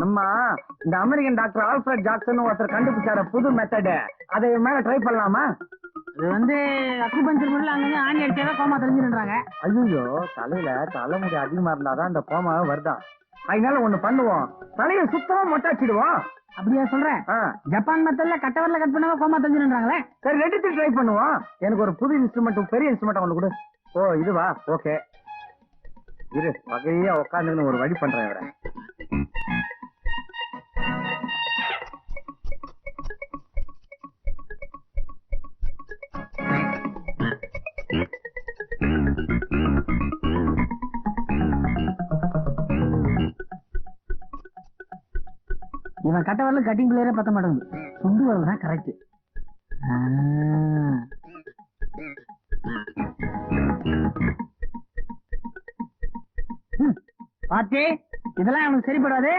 நம்ம இந்த American doctor Alfred Jackson ஒருத்தர் கண்டுபிடிச்சார புது மெத்தடு அதை மேல ட்ரை பண்ணலாமா? இது வந்து அக்குபஞ்சர் முள்ள அங்கங்க ஆணி அடிச்சாதான் கோமா தெரிஞ்சுன்றாங்க ஐயோ தலையில தலைமுடி அதிகமா இருந்தாதான் அந்த கோமாவே வருதான் அதனால ஒண்ணு பண்ணுவோம். தலையை சுத்தமா மொட்டாச்சிடுவோம். அப்படியா சொல்றேன். ஜப்பான் மெத்தட்ல கட்டவரில் கட் பண்ணாம கோமா தெரிஞ்சுன்றாங்களே சரி ரெண்டுத்தையும் ட்ரை பண்ணுவோம். எனக்கு ஒரு புது இன்ஸ்ட்ருமெண்ட் பெரிய இன்ஸ்ட்ருமெண்ட் ஒண்ணு கொடு. ஓ இதுவா ஓகே இரு வகையா உட்காந்துன்னு ஒரு வழி பண்றேன் இவரை. இவன் கட்ட வரல கட்டிங் பிள்ளையரே பத்த மாட்டேங்குது. சுண்டு வரல தான் கரெக்ட் பாத்தி இதெல்லாம் அவனுக்கு சரிப்படாது.